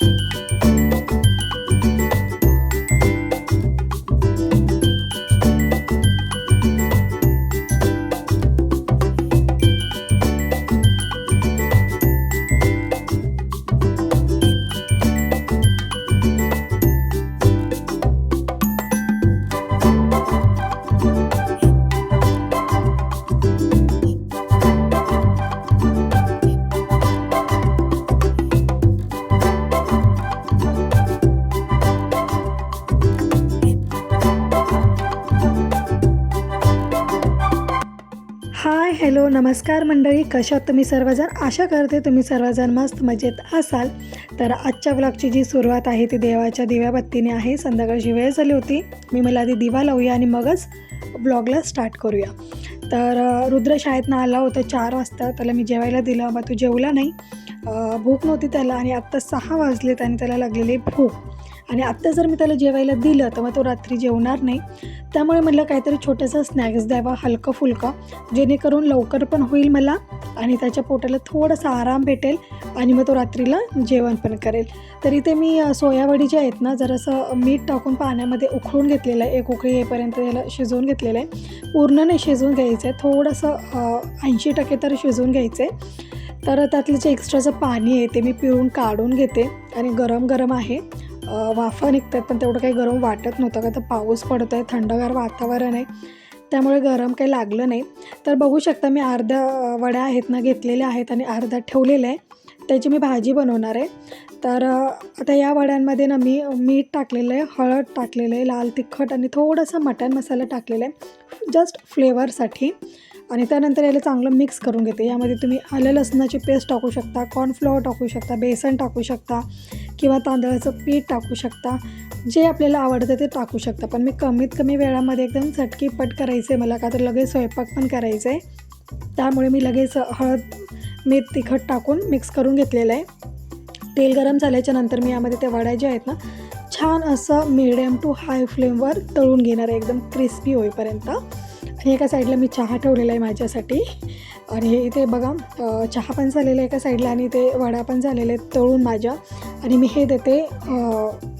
you. Hi hello नमस्कार मंडळी कशात तुम्ही सर्वजण? आशा करते तुम्ही सर्वजण मस्त मजेत असाल. तर आजच्या ब्लॉगची जी सुरुवात आहे ती देवाच्या दिव्याबत्तीने आहे. संध्याकाळची वेळ झाली होती. मी मला आधी दिवा लावूया आणि मगच ब्लॉगला स्टार्ट करूया. तर रुद्र शाळेतनं आला होता चार वाजता. त्याला मी जेवायला दिलं. मग तू जेवला नाही. भूक नव्हती त्याला आणि आत्ता सहा वाजलेत आणि त्याला लागलेली भूक. आणि आत्ता जर मी त्याला जेवायला दिलं तर मग तो रात्री जेवणार नाही. त्यामुळे म्हटलं काहीतरी छोटंसं स्नॅक्स द्यावा हलकं फुलकं जेणेकरून लवकर पण होईल मला आणि त्याच्या पोटाला थोडासा आराम भेटेल आणि मग तो रात्रीला जेवण पण करेल. तर इथे मी सोयावडी जे आहेत ना जरासं मीठ टाकून पाण्यामध्ये उखळून घेतलेलं आहे. एक उकळी येईपर्यंत याला शिजवून घेतलेलं आहे. पूर्ण नाही शिजवून घ्यायचं आहे थोडंसं ऐंशी टक्के तर शिजवून घ्यायचं आहे तर त्यातलं जे एक्स्ट्राचं पाणी आहे ते मी पिळून काढून घेते आणि गरम गरम आहे. अ, वाफा निघतात पण तेवढं काही गरम वाटत नव्हतं का तर पाऊस पडतो आहे थंडगार वातावरण आहे. त्यामुळे गरम काही लागलं नाही. तर बघू शकता मी अर्ध्या वड्या आहेत ना घेतलेल्या आहेत आणि अर्धा ठेवलेल्या आहे. त्याची मी भाजी बनवणार आहे. तर आता या वड्यांमध्ये ना मी मीठ टाकलेलं आहे हळद टाकलेलं आहे लाल तिखट आणि थोडासा मटण मसाला टाकलेला आहे जस्ट फ्लेवरसाठी आणि त्यानंतर याला चांगलं मिक्स करून घेते. यामध्ये तुम्ही आलं लसणाची पेस्ट टाकू शकता कॉर्नफ्लॉवर टाकू शकता बेसन टाकू शकता किंवा तांदळाचं पीठ टाकू शकता. जे आपल्याला आवडतं ते टाकू शकता. पण मी कमीत कमी वेळामध्ये एकदम चटकीपट करायचं आहे मला का तर लगेच स्वयंपाक पण करायचं आहे. त्यामुळे मी लगेच हळद मीठ तिखट टाकून मिक्स करून घेतलेलं आहे. तेल गरम झाल्याच्यानंतर मी यामध्ये त्या वड्या ज्या आहेत ना छान असं मिडियम टू हाय फ्लेमवर तळून घेणार आहे. एकदम क्रिस्पी होईपर्यंत. आणि एका साईडला मी चहा ठेवलेला आहे माझ्यासाठी. आणि हे इथे बघा चहा पण झालेला आहे एका साईडला आणि ते वडा पण झालेले आहेत तळून माझ्या. आणि मी हे देते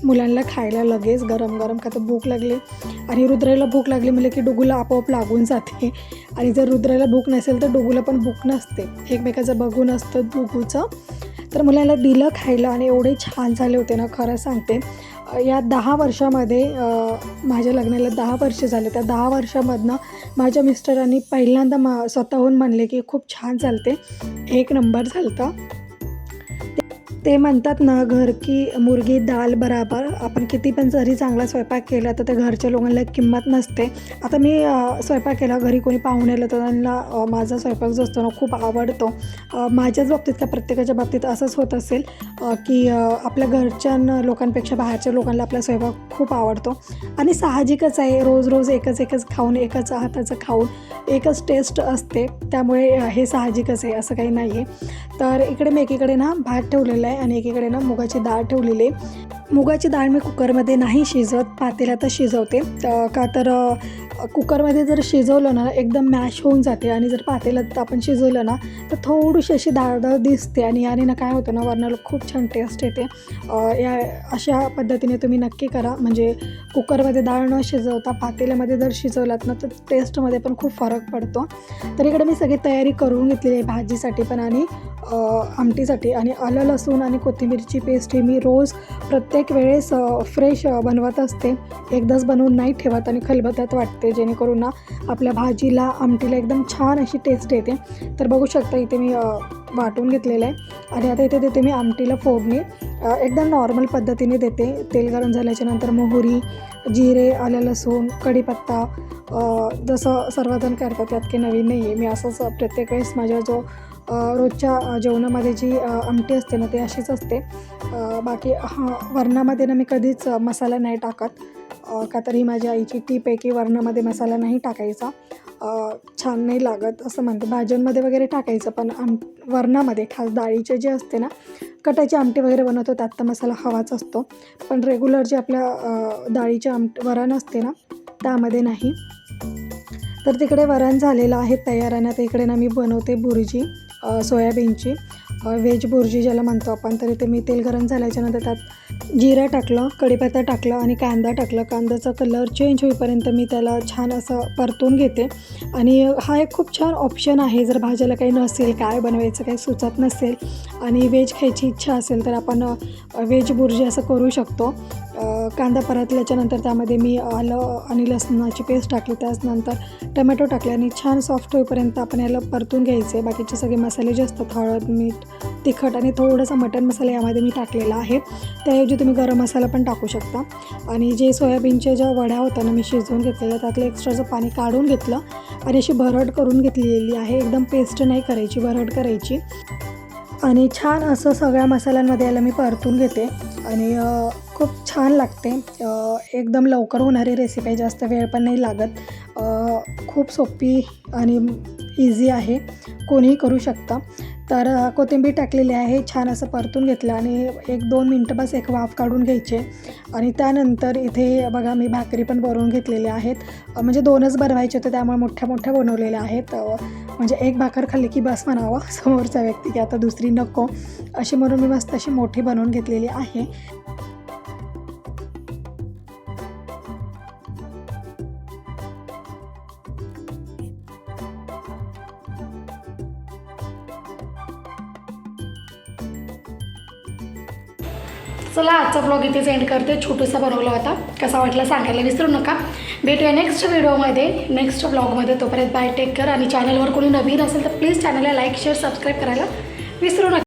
मुलांना खायला लगेच गरम गरम का तर भूक लागली. आणि रुद्राला भूक लागली म्हणजे की डुगूला आपोआप लागून जाते. आणि जर रुद्राला भूक नसेल तर डुगूला पण भूक नसते. एकमेकाचं बघून असतं डुगूचं. तर मुलाला दिलं खायला आणि एवढे छान झाले होते ना खरं सांगते. या दहा वर्षामध्ये माझ्या लग्नाला दहा वर्ष झाले. त्या दहा वर्षामधनं माझ्या मिस्टरांनी पहिल्यांदा मा स्वतःहून म्हणले की खूप छान चालते. एक नंबर चालतं ते म्हणतात ना घर की मुर्गी दाल बराबर आपण किती पण जरी चांगला स्वयंपाक केला तर त्या घरच्या लोकांना किंमत नसते. आता मी स्वयंपाक केला घरी कोणी पाहुणे आलं तर त्यांना माझा स्वयंपाक जो असतो ना खूप आवडतो. माझ्याच बाबतीत का प्रत्येकाच्या बाबतीत असंच होत असेल की आपल्या घरच्या लोकांपेक्षा बाहेरच्या लोकांना आपला स्वयंपाक खूप आवडतो. आणि साहजिकच आहे रोज रोज एकच एकच खाऊन एकच हाताचं खाऊन एकच टेस्ट असते. त्यामुळे हे साहजिकच आहे असं काही नाही आहे तर इकडे मी एकीकडे ना भात ठेवलेला आहे. आणि एकीकडे ना मुगाची डाळ ठेवलेली आहे. मुगाची डाळ मी कुकरमध्ये नाही शिजवत पातेल्यातच शिजवते. का तर कुकरमध्ये जर शिजवलं ना एकदम मॅश होऊन जाते आणि जर पातेल्यात आपण शिजवलं ना तर थोडीशी अशी डाळ दिसते आणि याने ना काय होतं ना वरणाला खूप छान टेस्ट येते. या अशा पद्धतीने तुम्ही नक्की करा. म्हणजे कुकरमध्ये डाळ न शिजवता पातेल्यामध्ये जर शिजवलात ना तर टेस्टमध्ये पण खूप फरक पडतो. तर इकडे मी सगळी तयारी करून घेतलेली आहे भाजीसाठी पण आणि आमटीसाठी आणि आलं लसूण आणि कोथिंबीरची पेस्ट ही मी रोज प्रत्येक वेळेस फ्रेश बनवत असते. एकदाच बनवून नाही ठेवत आणि खलबत्यात वाटते जेणेकरून ना आपल्या भाजीला आमटीला एकदम छान अशी टेस्ट येते. तर बघू शकता इथे मी वाटून घेतलेलं आहे. आणि आता इथे देते मी आमटीला फोडणी. एकदम नॉर्मल पद्धतीने देते. तेल गरम झाल्याच्यानंतर मोहरी जिरे आलं लसूण कढीपत्ता जसं सर्वजण करतात त्यात काही नवीन नाही आहे मी असंच प्रत्येक वेळेस माझ्या जो रोजच्या जेवणामध्ये जी आमटी असते ना ती अशीच असते. बाकी हां वरणामध्ये ना मी कधीच मसाला नाही टाकत. का तरी माझ्या आईची टीप आहे की वरणामध्ये मसाला नाही टाकायचा. छान नाही लागत असं म्हणते. भाज्यांमध्ये वगैरे टाकायचं पण आम वरणामध्ये खास डाळीचे जे असते ना कटाची आमटी वगैरे बनवतो त्यात तर मसाला हवाच असतो. पण रेग्युलर जे आपल्या डाळीचे आमट वरण असते ना त्यामध्ये नाही. तर तिकडे वरण झालेलं आहे तयार आणि आता इकडे ना मी बनवते भुर्जी सोयाबीनची. व्हेज बुर्जी ज्याला म्हणतो आपण तर इथे मी तेल गरम झाल्याच्यानंतर त्यात जिरं टाकलं कढीपत्ता टाकलं आणि कांदा टाकलं. कांद्याचा कलर चेंज होईपर्यंत मी त्याला छान असं परतून घेते. आणि हा एक खूप छान ऑप्शन आहे. जर भाज्याला काही नसेल काय बनवायचं काही सुचत नसेल आणि व्हेज खायची इच्छा असेल तर आपण व्हेज बुर्जी असं करू शकतो. कांदा परतल्याच्यानंतर त्यामध्ये मी आलं आणि लसणाची पेस्ट टाकली. त्याचनंतर टमॅटो टाकले आणि छान सॉफ्ट होईपर्यंत आपण याला परतून घ्यायचे. बाकीचे सगळे मसाले जे असतात हळद मीठ तिखट आणि थोडासा मटण मसाला यामध्ये मी टाकलेला आहे. त्याऐवजी तुम्ही गरम मसाला पण टाकू शकता. आणि जे सोयाबीनच्या ज्या वड्या होत्या ना मी शिजवून घेतलेल्या त्यातलं एक्स्ट्राचं पाणी काढून घेतलं. आणि अशी भरड करून घेतलेली आहे. एकदम पेस्ट नाही करायची भरड करायची. आणि छान असं सगळ्या मसाल्यांमध्ये याला मी परतून घेते. आणि खूप छान लागते. एकदम लवकर होणारी रेसिपी आहे जास्त वेळ पण नाही लागत. खूप सोपी आणि इझी आहे. कोणीही करू शकता. तर कोथिंबीर टाकलेली आहे छान असं परतून घेतलं आणि एक दोन मिनटं बस एक वाफ काढून घ्यायचे. आणि त्यानंतर इथे बघा मी भाकरी पण भरून घेतलेल्या आहेत. म्हणजे दोनच बनवायचे होते त्यामुळे मोठ्या मोठ्या बनवलेल्या आहेत. म्हणजे एक भाकर खाल्ली की बस म्हणावं समोरचा व्यक्ती की आता दुसरी नको. अशी म्हणून मी मस्त अशी मोठी बनवून घेतलेली आहे. चला आजचा ब्लॉग इथेच एंड करते. छोटूसा बनवला होता. कसा वाटला सांगायला विसरू नका. भेटूया नेक्स्ट व्हिडिओमध्ये नेक्स्ट ब्लॉगमध्ये तोपर्यंत बाय टेक कर आणि चॅनलवर कोणी नवीन असेल तर प्लीज चॅनलला लाईक शेअर सबस्क्राईब करायला विसरू नका.